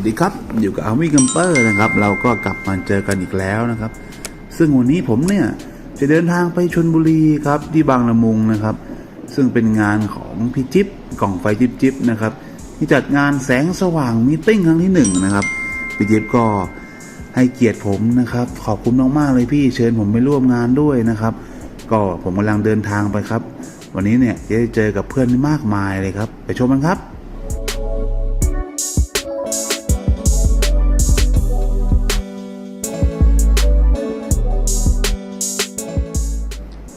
วัสดีครับอยู่กับอาวิกัมเปอร์นะครับ เราก็กลับมาเจอกันอีกแล้วนะครับ ซึ่งวันนี้ผมเนี่ยจะเดินทางไปชนบุรีครับที่บางละมุงนะครับ ซึ่งเป็นงานของพี่จิ๊บกล่องไฟจิ๊บจิ๊บนะครับที่จัดงานแสงสว่างมีติ้งครั้งที่หนึ่งนะครับพี่จิ๊บก็ให้เกียรติผมนะครับ ขอบคุณมากๆเลยพี่เชิญผมไปร่วมงานด้วยนะครับ ก็ผมกำลังเดินทางไปครับ วันนี้เนี่ยจะได้เจอกับเพื่อนมากมายเลยครับ ไปชมกันครับ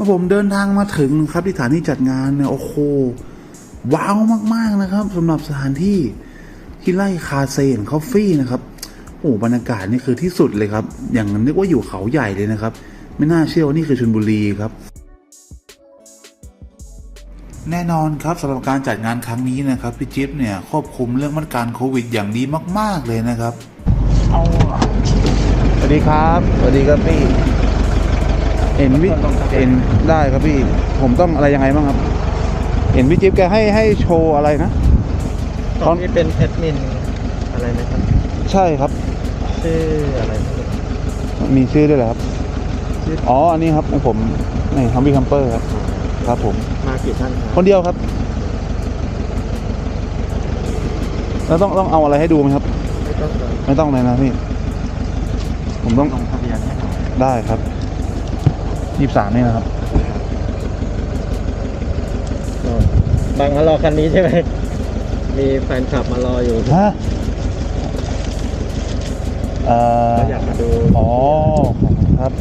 มื่อผมเดินทางมาถึงครับที่สถานที่จัดงานเนี่ยโอ้โหว้าวมากๆนะครับสำหรับสถานที่ที่ไล่คาเซนคอฟฟี่นะครับโอ้บรรยากาศนี่คือที่สุดเลยครับ อย่างนึกว่าอยู่เขาใหญ่เลยนะครับ ไม่น่าเชื่อว่านี่คือชลบุรีครับ แน่นอนครับสำหรับการจัดงานครั้งนี้นะครับพี่จิ๊บเนี่ยควบคุมเรื่องมาตรการโควิด อย่างดีมาก ๆเลยนะครับ เอาสวัสดีครับ สวัสดีครับพี่ เห็นพี่เห็นได้ครับพี่ ผมต้องอะไรยังไงบ้างครับ เห็นพี่จิ๊บแกให้ให้โชว์อะไรนะตอนนี้เป็นแอดมินอะไรนะครับ ใช่ครับ ชื่ออะไรนะมีชื่อด้วยเหรอครับชื่ออ๋อ อันนี้ครับของผมนี่ฮัมบี้คัมเปอร์ครับ ครับผม มากี่ท่านคครับนเดียวครับ แล้วต้องต้องเอาอะไรให้ดูไหมครับ ไม่ต้องเลยไม่ต้องเลยนะพี่ ผมต้องลงทะเบียนให้หน่อยได้ครับ ยี่สามนี่นะครับก็บางมารอคันนี้ใช่ไหม มีแฟนคลับมารออยู่ฮะเอ่อก็อยากมาดูอ๋อครับ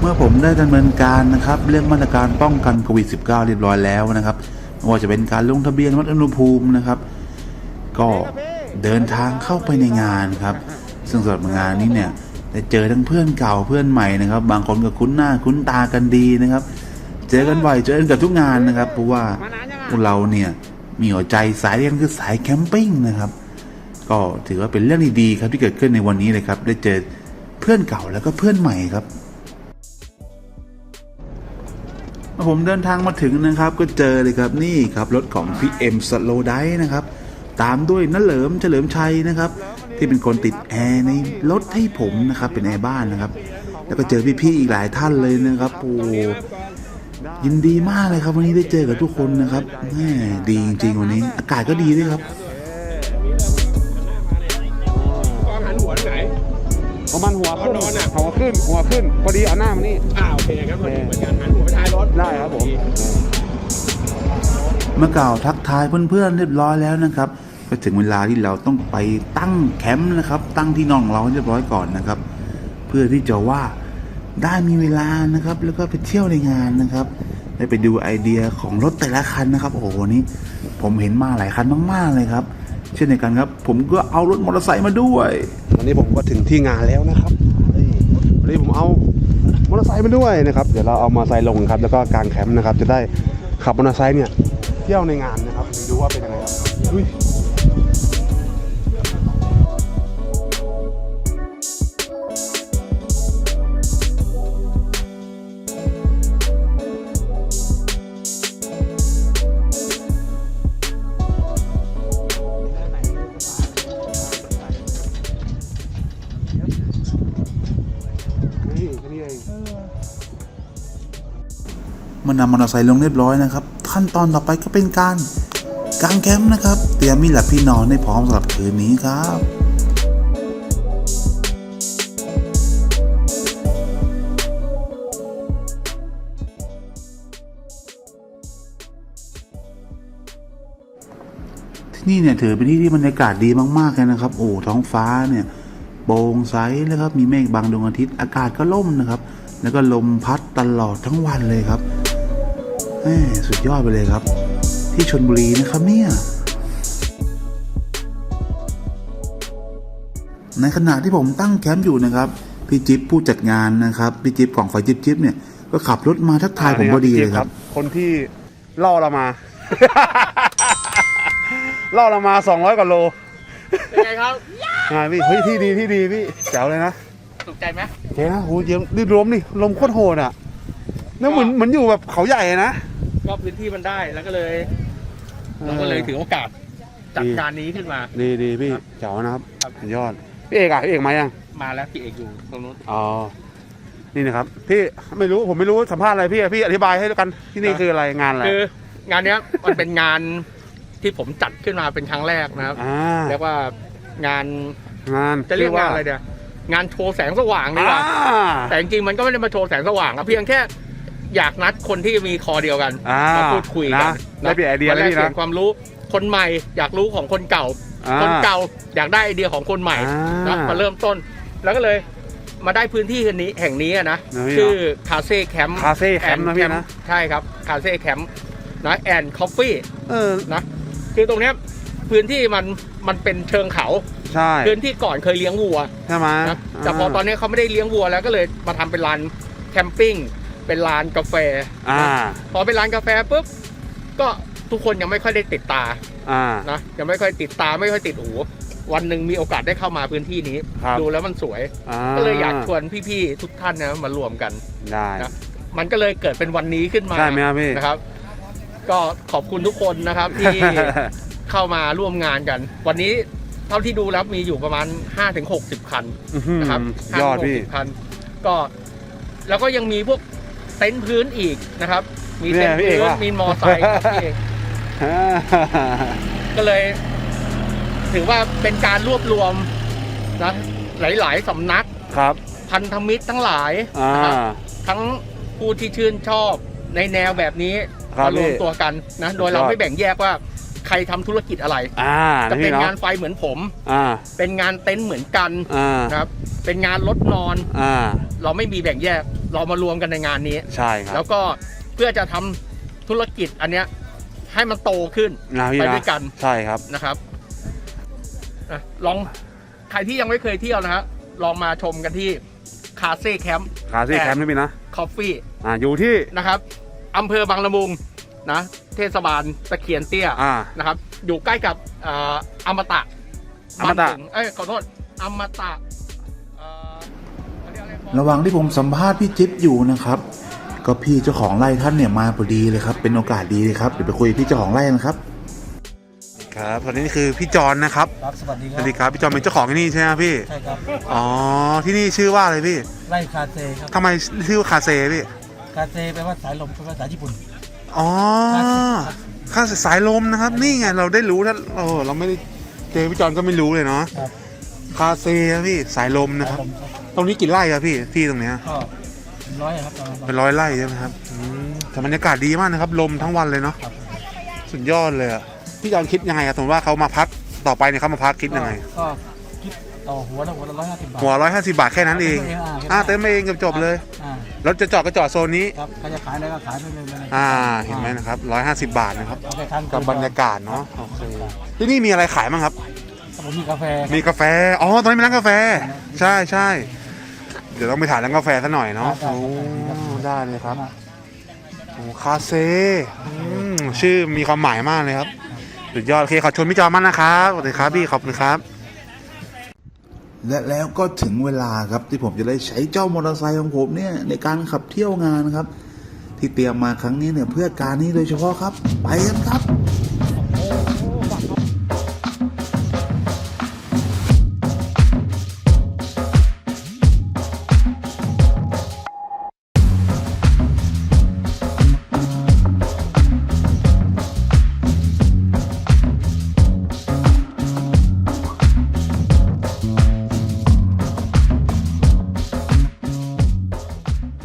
เมื่อผมได้ดำเนินการนะครับ เรื่องมาตรการป้องกันโควิด -19 เรียบร้อยแล้วนะครับไม่ว่าจะเป็นการลงทะเบียนวัดอุณหภูมินะครับ ก็เดินทางเข้าไปในงานครับ ซึ่งสำหรับงานนี้เนี่ย ได้เจอทั้งเพื่อนเก่าเพื่อนใหม่นะครับ บางคนก็คุ้นหน้าคุ้นตากันดีนะครับ เจอกันบ่อยเจอกันกับทุกงานนะครับ เพราะว่าพวกเราเนี่ยมีหัวใจสายเรียนคือสายแคมปิ้งนะครับ ก็ถือว่าเป็นเรื่องดีๆครับที่เกิดขึ้นในวันนี้เลยครับ ได้เจอเพื่อนเก่าแล้วก็เพื่อนใหม่ครับเมื่อผมเดินทางมาถึงนะครับ ก็เจอเลยครับนี่ครับรถของพี่เอ็มสโลไดนะครับ ตามด้วยนเหลิมเฉลิมชัยนะครับ ที่เป็นคนติดแอร์ในรถให้ผมนะครับ เป็นแอร์บ้านนะครับ แล้วก็เจอพี่ๆอีกหลายท่านเลยนะครับโอ้ยินดีมากเลยครับ วันนี้ได้เจอกับทุกคนนะครับแหมดีจริงๆวันนี้ อากาศก็ดีด้วยครับกองหันหัวไหนประมาณหัวขึ้นนอนอะหัวขึ้น หัวขึ้น พอดีเอาหน้ามานี่อ่าโอเคครับเราเหมือนกันหันหัวไปท้ายรถได้ครับผมเมื่อกล่าวทัก ทายเพื่อนๆเรียบร้อยแล้วนะครับ ก็ถึงเวลาที่เราต้องไปตั้งแคมป์นะครับ ตั้งที่นอนของเราเรียบร้อยก่อนนะครับ เพื่อที่จะว่าได้มีเวลานะครับ แล้วก็ไปเที่ยวในงานนะครับได้ไปดูไอเดียของรถแต่ละคันนะครับ โอ้โหนี้ผมเห็นมาหลายคันมากๆเลยครับ เช่นเดียวกันครับ ผมก็เอารถมอเตอร์ไซค์มาด้วยวันนี้ผมก็ถึงที่งานแล้วนะครับวันนี้ผมเอามอเตอร์ไซค์มาด้วยนะครับ เดี๋ยวเราเอามอเตอร์ไซค์ลงครับ แล้วก็กางแคมป์นะครับ จะได้ขับมอเตอร์ไซค์เนี่ยเที่ยวในงานนะ ดูว่าเป็นยังไงครับอุ้ยนี่แค่นี้เองเมื่อนำมอเตอร์ไซค์ลงเรียบร้อยนะครับ ขั้นตอนต่อไปก็เป็นการ กางแคมป์นะครับ เตรียมมีหลับที่นอนให้พร้อมสำหรับคืนนี้ครับที่นี่เนี่ยถือเป็นที่ที่บรรยากาศดีมากๆเลยนะครับ โอ้ท้องฟ้าเนี่ยโปร่งใสนะครับมีเมฆบางดวงอาทิตย์อากาศก็ล่มนะครับ แล้วก็ลมพัดตลอดทั้งวันเลยครับสุดยอดไปเลยครับ ที่ชนบุรีนะครับเนี่ยในขณะที่ผมตั้งแคมป์อยู่นะครับ พี่จิ๊บผู้จัดงานนะครับ พี่จิ๊บของไฟจิ๊บจิ๊บเนี่ยก็ขับรถมาทักทายผมพอดีเลยครับ คนที่ล่อเรามา ล่อเรามาสองร้อยกว่าโลเป็นไงครับไงพี่เฮ้ยที่ดีที่ดีพี่แจ๋วเลยนะถูกใจไหมเฮ้ยนะโหเยี่ยมดิลมนี่ลมโคตรโหดอะเนี่ยเหมือนเหมือนอยู่แบบเขาใหญ่นะก็พื้นที่มันได้แล้วก็เลย เราก็เลยถือโอกาสจัดดีการนี้ขึ้นมา ดีดีพี่ครับเจ๋วนะครับครับ สุดยอด พี่เอกอะพี่เอกมายัง มาแล้วพี่เอกอยู่ตรงนู้น อ๋อ นี่นะครับ พี่ไม่รู้ผมไม่รู้สัมภาษณ์อะไรพี่พี่อธิบายให้ด้วยกันที่นี่ครับ คืออะไรงานอะไรคืองานเนี้ยมันเป็นงานที่ผมจัดขึ้นมาเป็นครั้งแรกนะครับอ่าเรียกว่างานงานจะเรียกชื่งานอะไรเดียงานโชว์แสงสว่างดีกว่าอ่าแต่จริงๆมันก็ไม่ได้มาโชว์แสงสว่างอะเพียงแค่ อยากนัดคนที่มีคอเดียวกันอ่ามาพูดคุยกันนะได้เปลี่ยนไอเดียมาเลยแลกพี่เปลี่นะ ยนความรู้คนใหม่อยากรู้ของคนเก่า อ่า คนเก่าอยากได้ไอเดียของคนใหม่อ่านนะมาเริ่มต้น แล้วก็เลยมาได้พื้นที่แห่งนี้แห่งนี้อะนะนะพี่ชื่อคาเซ่แคมป์คาเฟ่แคมป์นะพี่นะใช่ครับคาเซ่แคมป์นะแอนคอฟฟี่เออนะคือตรงเนี้ยพื้นที่มันมันเป็นเชิงเขา ใช่พื้นที่ก่อนเคยเลี้ยงวัวใช่ไหมนะแต่พอตอนนี้เขาไม่ได้เลี้ยงวัวแล้วก็เลยมาทำเป็นร้านแคมปิ้ง เป็นร้านกาแฟอ่าพอเป็นร้านกาแฟปุ๊บก็ทุกคนยังไม่ค่อยได้ติดตาอ่านะยังไม่ค่อยติดตาไม่ค่อยติดหูวันหนึ่งมีโอกาสได้เข้ามาพื้นที่นี้ครับดูแล้วมันสวยอ่าก็เลยอยากชวนพี่ๆทุกท่านนะมารวมกันได้นะมันก็เลยเกิดเป็นวันนี้ขึ้นมาได้ไหมครับพี่นะครับ ก็ขอบคุณทุกคนนะครับที่เข้ามาร่วมงานกัน วันนี้เท่าที่ดูแล้วมีอยู่ประมาณ 5-60 คันอื้อหือนะครับยอดพี่5-60คันก็แล้วก็ยังมีพวก เต็นท์พื้นอีกนะครับ มีเต็นท์เนี่ยพี่เอกพื้นว่ะมีมอไซค์ครับพี่เอกก็เลย ถือว่าเป็นการรวบรวมนะหลาย ๆสำนักครับ พันธมิตรทั้งหลายอ่านะครับทั้งผู้ที่ชื่นชอบในแนวแบบนี้ครับมารวมพี่ตัวกันนะ โดยสุดยอดเราไม่แบ่งแยกว่า ใครทำธุรกิจอะไรอ่าจะนะเป็พี่นเนาะงานไฟเหมือนผมอ่าเป็นงานเต็นท์เหมือนกันอ่านะครับ เป็นงานรถนอนอ่าเราไม่มีแบ่งแยก เรามารวมกันในงานนี้ ใช่ครัแล้บวก็เพื่อจะทำธุรกิจอันเนี้ยให้มันโตขึ้นนะพี่ไปนะด้วยกันใช่ครับนะครับอะลองใครที่ยังไม่เคยเที่ยวนะฮะลองมาชมกันที่คาเซ่แคมป์คาเฟ่แคมป์นะพี่นะคอฟฟี่อ่าอยู่ที่นะครับอำเภอบางละมุงนะ เทศบาลตะเคียนเตี้ยอ่า นะครับ อยู่ใกล้กับเอ่ออมตะอมตะ บ้านถึงเอ้ยขอโทษอมตะเอ่อเขาเรียกอะไร ระหว่างที่ผมสัมภาษณ์พี่จิ๊บอยู่นะครับ ก็พี่เจ้าของไร่ท่านเนี่ยมาพอดีเลยครับ เป็นโอกาสดีเลยครับเดี๋ยวไปคุยกับพี่เจ้าของไร่นะครับ ครับตอนนี้คือพี่จอนนะครับครับสวัสดีสครัวับสดีครับพี่จอนเป็นเจ้าของที่นี่ใช่ไหมพี่ใช่ครับอ๋อที่นี่ชื่อว่าอะไรพี่ไร่คาเซครับทำไมชื่อว่าคาเซ่พี่คาเซแปลว่าสายลมเป็นภาษาญี่ปุ่น อ๋อคาเซ่สายลมนะครับ นี่ไงเราได้รู้ถ้าเออเราไม่ได้เจอพี่จอนก็ไม่รู้เลยเนาะครับคาเซ่ครับพี่สายลมนะสายครับลมครับตรงนี้กี่ไร่ครับพี่ที่ตรงเนี้ยก็เป็นร้อยครับประมาณเป็นร้อยไร่ใช่ไหมครับอืมแต่บรรยากาศดีมากนะครับ ลมทั้งวันเลยเนาะครับสุดยอดเลยอะพี่จอนคิดยังไงอะสมมติว่าเขามาพักต่อไปเนี่ยเขามาพักคิดยังไง ก็ คิดต่อหัวละหัวละร้อยห้าสิบบาท หัวร้อยห้าสิบาทแค่นั้นเองอ่าอ่าเต็มเองกับจบเลยอ่าแล้วจะจอดก็จอดโซนนี้ ครับใครจะขายอะไรก็ขายไปเลยเลยอ่าเห็นไหมนะครับร้อยห้าสิบาทนะครับเอาไปทานกับบรรยากาศเนาะโอเคที่นี่มีอะไรขายบ้างครับ ผมมีกาแฟมีกาแฟ อ๋อ ตอนนี้มีร้านกาแฟ ใช่ใช่ เดี๋ยวต้องไปถ่ายร้านกาแฟซะหน่อยเนาะโอ้ได้เลยครับโอ้คาเซ่อืมชื่อมีความหมายมากเลยครับ สุดยอดโอเคขอชวนพี่จอมากนะครับ สวัสดีครับพี่ ขอบคุณครับ และแล้วก็ถึงเวลาครับที่ผมจะได้ใช้เจ้ามอเตอร์ไซค์ของผมเนี่ยในการขับเที่ยวงานครับ ที่เตรียมมาครั้งนี้เนี่ยเพื่อการนี้โดยเฉพาะครับ ไปกันครับ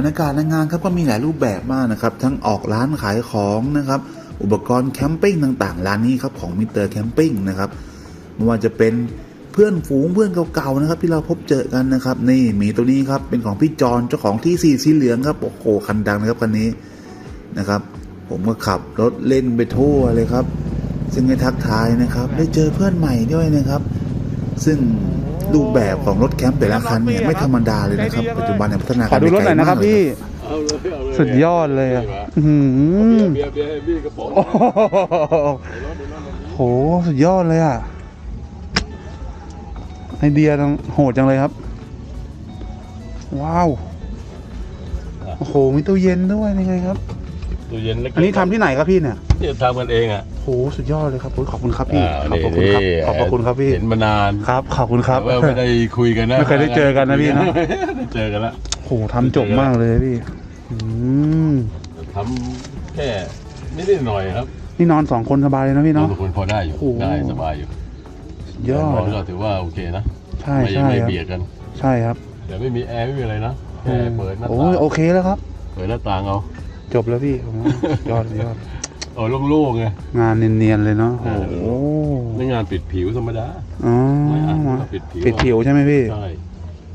รรยากาศในงานครับก็มีหลายรูปแบบมากนะครับ ทั้งออกร้านขายของนะครับ อุปกรณ์แคมปิ้งต่างๆ ร้านนี้ครับของมิเตอร์แคมปิ้งนะครับไม่ว่าจะเป็นเพื่อนฝูงเพื่อนเก่าๆนะครับ ที่เราพบเจอกันนะครับ นี่มีตัวนี้ครับเป็นของพี่จอนเจ้าของที่สีสีเหลืองครับโอ้โหคันดังนะครับคันนี้นะครับ ผมก็ขับรถเล่นไปทั่วเลยครับ ซึ่งในทักทายนะครับ ได้เจอเพื่อนใหม่ด้วยนะครับ ซึ่ง รูปแบบของรถแคมป์แต่ละคันเนี่ยไม่ธรรมดาเลยนะครับ ปัจจุบันเนี่ยพัฒนาขอดูรถหน่อยนะครับพี่ เอาเลยเอาเลยสุดยอดเลยอะอื้อหือเบียร์เบียร์ให้พี่กระป๋องโอ้โหสุดยอดเลยอะ ไอเดียต้องโหดจังเลยครับ ว้าว โอ้โห มีตู้เย็นด้วยยังไงครับ ตู้เย็นเล็กๆอันนี้ทำที่ไหนครับพี่เนี่ยเนี่ยทำกันเองอะ โหสุดยอดเลยครับโอ้ยขอบคุณครับพี่ อ่าขอบคุณครับ นี่ขอบพระคุณครับพี่เห็นมานานครับ ขอบคุณครับ แต่ว่าไม่ได้คุยกันนะไม่เคยได้เจอกันนะพี่นะได้เจอกันแล้วโหทำจบมากเลยพี่อืมทำแค่นิดๆหน่อยๆครับนี่นอนสองคนสบายเลยนะพี่เราเนาะเป็นคนพอได้อยู่โอ้โห ได้สบายอยู่ยอนดอนก็ถือว่าโอเคนะใช่ไม่ใช่ไม่ครับเบียดกัน ใช่ครับแต่ไม่มีแอร์ไม่มีอะไรนะแค่เปิดหน้าโอ้ต่างยโอเคแล้วครับ เปิดหน้าต่างเอา จบแล้วพี่ผมว่ายอดยอดเอาโล่งๆไงงานเนียนๆเลยเนาะเอโอ้อโหไม่งานปิดผิวธรรมดาอ๋อไม่อ่านว่าปิดผิวปิดผิวใช่ไหมพี่ใช่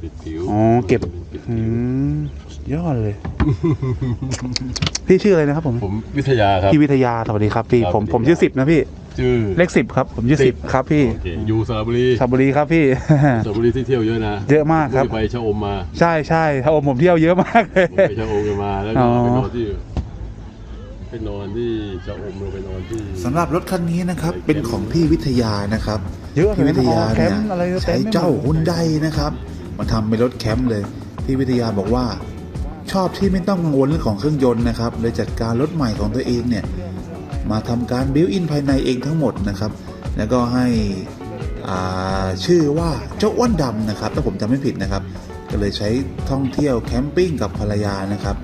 ปิดผิวอ๋อเก็บปิดอืผิวมสุดยอดเลย พี่ชื่ออะไรนะครับผมผมวิทยาครับพี่วิทยาสวัสดีครับพี่ครับผมสวัสดีผมชื่อครับสิบนะพี่ ชื่อเลขสิบครับ ผมชื่อสิสิบบครับพี่ โอเคอยู่สระบุรีสระบุรีครับพี่ สระบุรีที่เที่ยวเยอะนะเยอะมากครับผมไปชะอมมาใช่ใช่ถ้าอมผมเที่ยวเยอะมากเลย ผมไปชะอมกันมาแล้วอ๋ก็อไปนอนที่ไปนอนที่ชะอมเราไปนอนที่ สำหรับรถคันนี้นะครับ เป็นของพี่วิทยานะครับเยอะเลพี่ยวิทยาแคเนี่ยมป์อะไรต็ใช้มไปหมดเจ้าฮุนไดนะครับ มาทำเป็นรถแคมป์เลย พี่วิทยาบอกว่า ชอบที่ไม่ต้องกังวลเรื่องของเครื่องยนต์นะครับเลยจัดการรถใหม่ของตัวเองเนี่ย มาทำการบิวอินภายในเองทั้งหมดนะครับ แล้วก็ให้ชื่อว่าเจ้าอ้วนดำนะครับถ้าผมจำไม่ผิดนะครับ ก็เลยใช้ท่องเที่ยวแคมปิ้งกับภรรยานะครับ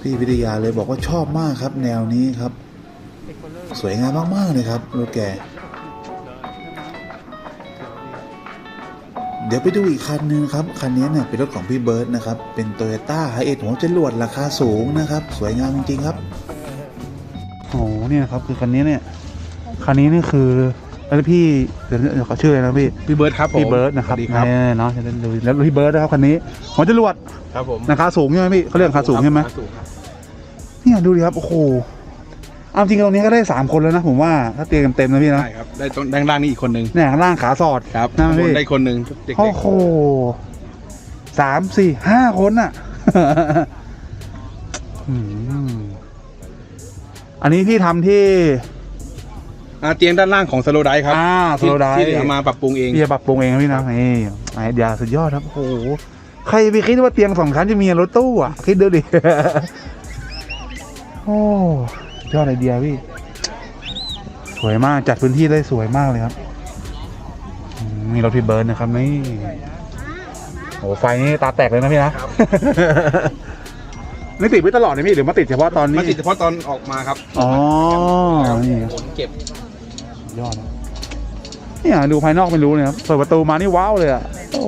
พี่วิทยาเลยบอกว่าชอบมากครับ แนวนี้ครับ สวยงามมากๆเลยครับรถแกเดี๋ยวไปดูอีกคันหนึงครับ คันนี้เนี่ยเป็นรถของพี่เบิร์ดนะครับ เป็นโตโยต้าไฮเอ็ดหัวจรวดราคาสูงนะครับ สวยงามจริงๆครับ เนี่ยครับคือคันนี้เนี่ยคันนี้นี่คือแล้วพี่เดี๋ยวเดี๋ยวขอชื่ออะไรนะพี่พี่เบิร์ดครับผมพี่เบิร์ดนะครับสวัสดีครับแน่เนาะจะได้ดูแล้วพี่เบิร์ดนะครับคันนี้หัวจรวดครับผมราคาสูงใช่ไหมพี่เขาเรียกราคาสูงใช่ไหมสูงครับเนี่ยดูดิครับโอ้โหเอาจริงๆตรงนี้ก็ได้สามคนแล้วนะผมว่าถ้าเตียงเต็มๆนะพี่นะ ใช่ครับได้ตรงด้านล่างนี่อีกคนหนึ่งเนี่ยข้างล่างขาสอดครับนั่นข้างบพี่นได้คนหนึ่งเด็กโอ้โหสามสี่ห้าคนอะ อืม อันนี้พี่ทำที่ๆอ่าเตียงด้านล่างของสโลไดครับอ่าที่ Slowdive ที่เหลือมาปรับปรุงเอง พี่จะปรับปรุงเองนะพี่นะนี่ไอเดียสุดยอดครับโอ้โหใครไปคิดว่าเตียงสองชั้นจะมีรถตู้อะ คิดดูดิ โอ้ยอดไอเดียพี่ สวยมากจัดพื้นที่ได้สวยมากเลยครับอืมมีรถพี่เบิร์นนะครับนี่โอ้ไฟนี่ตาแตกเลยนะพี่นะ นี่ติดไว้ตลอดเลยพี่หรือมาติดเฉพาะตอนนี้ มาติดเฉพาะตอนออกมาครับอ๋อครับนี่ขนเก็บยอดนะเนี่ยดูภายนอกไม่รู้เลยครับเปิดประตูมานี่ว้าวเลยอะโอ้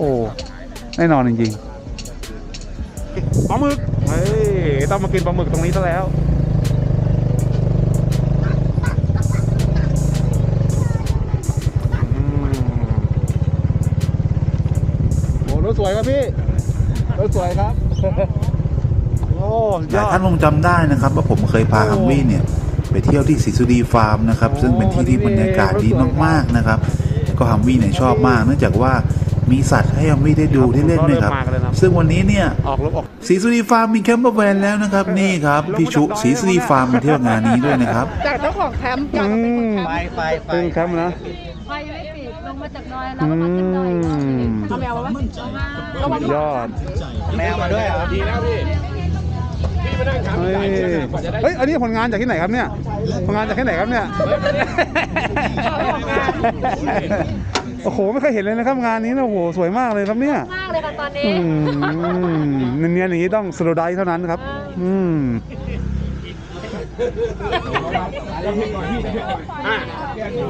แน่นอนจริงๆปลาหมึกเฮ้ยต้องมากินปลาหมึกตรงนี้ซะแล้วอืมโอ้รถสวยครับพี่รถสวยครับ โอ้หลายท่านคงจำได้นะครับ ว่าผมเคยพาฮัมวี่เนี่ยไปเที่ยวที่ศรีสุดีฟาร์มนะครับซึ่งเป็นที่ที่บรรยากาศดีมากๆนะครับแล้วก็ฮัมวี่เนี่ยชอบมาก เนื่องจากว่ามีสัตว์ให้ฮัมวี่ได้ดูได้เล่นด้วยครับ ซึ่งวันนี้เนี่ย ออกรถออกศรีสุดีฟาร์มมีแคมป์แวนแล้วนะครับ นี่ครับพี่ชุศรีสุดีฟาร์มมาเที่ยวงานนี้ด้วยนะครับ จากเจ้าของแคมป์จากเป็นคนแคมป์เป็นแคมป์นะ ไฟไม่ปิดลงมาจากดอยแล้วก็มาขึ้นดอยอีกรอบหนึ่งเอาแมวมาบ้างเอามายอด แมวมาด้วยเหรอดีแล้วพี่ เฮ้ยเฮ้ย อันนี้ผลงานจากที่ไหนครับเนี่ย ผลงานจากที่ไหนครับเนี่ย โอ้โห ไม่เคยเห็นเลยนะครับงานนี้นะโอ้โห สวยมากเลยครับเนี่ย มากเลยค่ะตอนนี้อืมเนียนๆอย่างนี้ต้องสโลไดเท่านั้นครับ อืม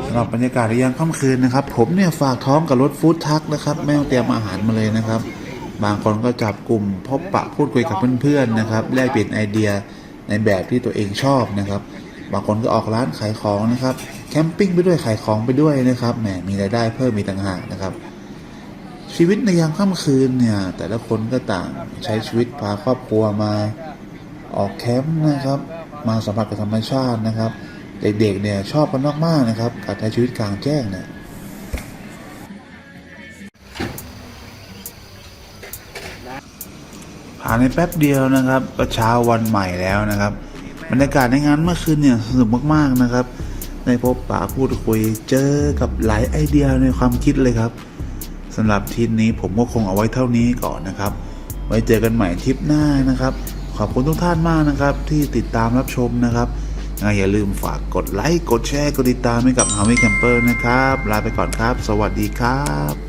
สำหรับบรรยากาศในยามค่ำคืนนะครับ ผมเนี่ยฝากท้องกับรถฟู้ดทักนะครับ ไม่ต้องเตรียมอาหารมาเลยนะครับ บางคนก็จับกลุ่มพบปะพูดคุยกับเพื่อนๆนะครับแลกเปลี่ยนไอเดียในแบบที่ตัวเองชอบนะครับ บางคนก็ออกร้านขายของนะครับ แคมปิ้งไปด้วยขายของไปด้วยนะครับแหมมีรายได้เพิ่มมีต่างหากนะครับ ชีวิตในยามค่ำคืนเนี่ย แต่ละคนก็ต่างใช้ชีวิตพาครอบครัวมาออกแคมป์นะครับ มาสัมผัสกับธรรมชาตินะครับ เด็กๆเนี่ยชอบกันมากๆนะครับการใช้ชีวิตกลางแจ้งเนี่ย ผ่านในแป๊บเดียวนะครับก็เช้าวันใหม่แล้วนะครับ บรรยากาศในงานเมื่อคืนเนี่ยสนุกมากๆนะครับได้พบปะพูดคุยเจอกับหลายไอเดียในความคิดเลยครับสำหรับทริปนี้ผมก็คงเอาไว้เท่านี้ก่อนนะครับ ไว้เจอกันใหม่ทริปหน้านะครับ ขอบคุณทุกท่านมากนะครับ ที่ติดตามรับชมนะครับงอย่าลืมฝากกดไลค์กดแชร์กดติดตามให้กับ h a r v e y Camper นะครับ ลาไปก่อนครับ สวัสดีครับ